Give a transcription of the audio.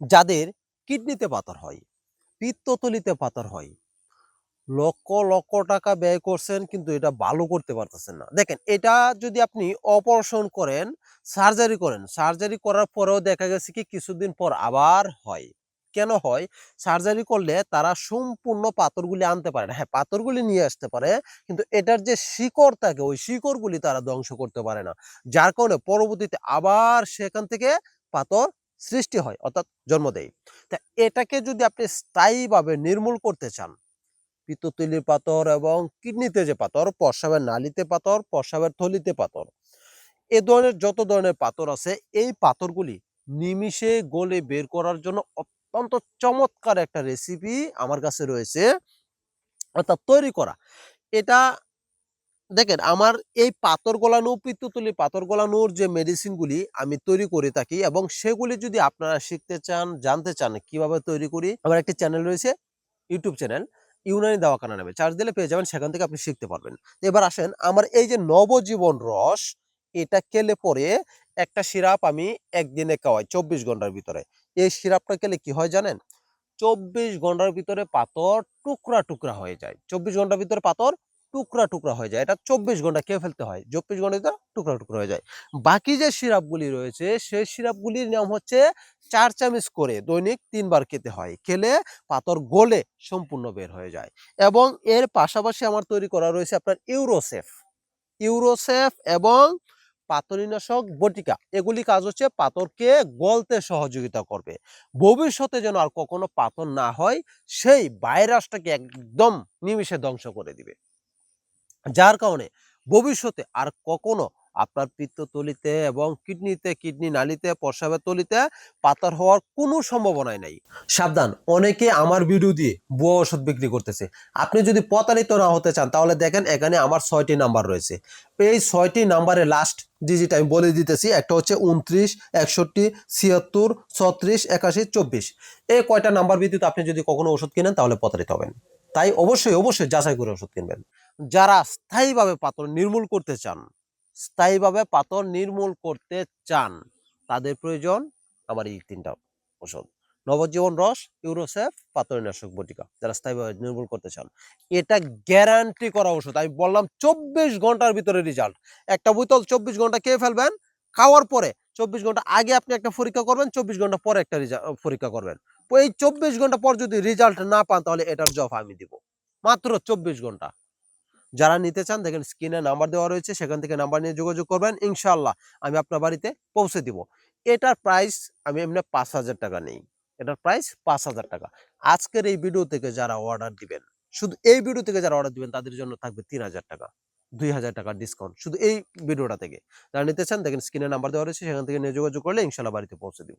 যাদের কিডনিতে পাথর হয় পিত্ততলিতে পাথর হয়। লক্ষ লক্ষ টাকা ব্যয় করছেন কিন্তু এটা ভালো করতে পারতেছেন না। দেখেন, এটা যদি আপনি অপারেশন করেন সার্জারি করেন সার্জারি করার পরেও দেখা গেছে কি কিছুদিন পর আবার হয়। কেন হয়? সার্জারি করলে তারা সম্পূর্ণ পাথরগুলি আনতে পারে না। হ্যাঁ পাথরগুলি নিয়ে আসতে পারে, কিন্তু এটার যে শিকড় থাকে, ওই শিকড়গুলি তারা ধ্বংস করতে পারে না। যার কারণে পরবর্তীতে আবার সেখান থেকে পাথর সৃষ্টি হয়, অর্থাৎ জন্ম দেয় তা এটাকে যদি আপনি স্থায়ীভাবে নির্মূল করতে চান পিত্তথলির পাথর এবং কিডনিতে যে পাথর, প্রস্রাবের নালিতে পাথর, প্রস্রাবের থলিতে পাথর, এ ধরনের যত ধরনের পাথর আছে, এই পাথরগুলি নিমিষে গলে বের করার জন্য অত্যন্ত চমৎকার একটা রেসিপি আমার কাছে রয়েছে। অর্থাৎ তৈরি করা। এটা দেখেন, আমার এই পাথর গলানো পিত্তথলি পাথর গলানোর যে মেডিসিনগুলি আমি তৈরি করে থাকি এবং সেগুলি যদি আপনারা শিখতে চান, জানতে চান কীভাবে তৈরি করি, আমার একটি চ্যানেল রয়েছে ইউটিউব চ্যানেল ইউনানি দাওয়াখানা নামে। চার্জ দিলে পেয়ে যাবেন, সেখান থেকে আপনি শিখতে পারবেন। এবার আসেন, আমার এই যে নবজীবন রস, এটা খেলে পরে একটা সিরাপ আমি একদিনে খাওয়াই চব্বিশ ঘণ্টার ভিতরে। এই সিরাপটা খেলে কি হয় জানেন? চব্বিশ ঘণ্টার ভিতরে পাথর টুকরা টুকরা হয়ে যায়। চব্বিশ ঘণ্টার ভিতরে পাথর টুকরা টুকরা হয়ে যায়। এটা চব্বিশ ঘণ্টা খেয়ে ফেলতে হয়। চব্বিশ ঘণ্টা টুকরা টুকরা হয়ে যায়। বাকি যে সিরাপগুলি রয়েছে, সেই সিরাপগুলির নাম হচ্ছে চার চামচ করে দৈনিক তিনবার খেতে হয়। খেলে পাথর গলে সম্পূর্ণ বের হয়ে যায়। এবং এর পাশাপাশি আমার তৈরি করা রয়েছে আপনার ইউরোসেফ। ইউরোসেফ এবং পাথরীনাশক বটিকা। এগুলি কাজ হচ্ছে পাথরকে গলতে সহযোগিতা করবে। ভবিষ্যতে যেন আর কখনো পাথর না হয়, সেই ভাইরাসটাকে একদম নিমিষে ধ্বংস করে দিবে। যার কারণে ভবিষ্যতে আর কখনো আপনার পিত্তথলিতে এবং কিডনিতে, কিডনি নালিতে প্রস্রাবের তলিতে পাতার হওয়ার কোনো সম্ভাবনাই নাই। সাবধান, অনেকে আমার ভিডিও দিয়ে বুয়া ওষুধ বিক্রি করতেছে। আপনি যদি প্রতারিত না হতে চান, তাহলে দেখেন এখানে আমার ছয়টি নাম্বার রয়েছে। এই ছয়টি নাম্বারে লাস্ট ডিজিট আমি বলে দিতেছি, একটা হচ্ছে উনত্রিশ একষট্টি, ছিয়াত্তর, ছত্রিশ, একাশি, চব্বিশ। এই কয়টা নাম্বার ভিত্তিতে আপনি যদি কখনো ওষুধ কিনেন, তাহলে প্রতারিত হবেন। তাই অবশ্যই অবশ্যই যাচাই করে ওষুধ কিনবেন। যারা স্থায়ীভাবে পাথর নির্মূল করতে চান, স্থায়ীভাবে পাথর নির্মূল করতে চান, তাদের প্রয়োজন আমার এই তিনটা ওষুধ। নবজীবন রস, ইউরোসেফ, পাথরনাশক বটিকা, যারা স্থায়ীভাবে নির্মূল করতে চান। এটা গ্যারান্টি করা ওষুধ। আমি বললাম, চব্বিশ ঘণ্টার ভিতরে রেজাল্ট একটা বোতল চব্বিশ ঘণ্টা খেয়ে ফেলবেন, খাওয়ার পরে চব্বিশ ঘণ্টা আগে আপনি একটা পরীক্ষা করবেন, চব্বিশ ঘণ্টা পরে একটা পরীক্ষা করবেন। এই চব্বিশ ঘণ্টা পর যদি রেজাল্ট না পান, তাহলে এটার জব আমি দিব। মাত্র চব্বিশ ঘণ্টা। যারা নিতে চান, দেখেন স্ক্রিনে নাম্বার দেওয়া রয়েছে, সেখান থেকে নাম্বার নিয়ে যোগাযোগ করবেন ইনশাল্লাহ আমি আপনার বাড়িতে পৌঁছে দিব। এটার প্রাইস আমি এমনি পাঁচ হাজার টাকা নেই। এটার প্রাইস পাঁচ হাজার টাকা। আজকের এই ভিডিও থেকে যারা অর্ডার দিবেন, শুধু এই ভিডিও থেকে যারা অর্ডার দিবেন, তাদের জন্য থাকবে তিন হাজার টাকা। দুই হাজার টাকার ডিসকাউন্ট শুধু এই ভিডিওটা থেকে। যারা নিতে চান দেখেন স্ক্রিনে নাম্বার দেওয়া রয়েছে, সেখান থেকে নিয়ে যোগাযোগ করলে ইনশাল্লাহ বাড়িতে পৌঁছে দিব।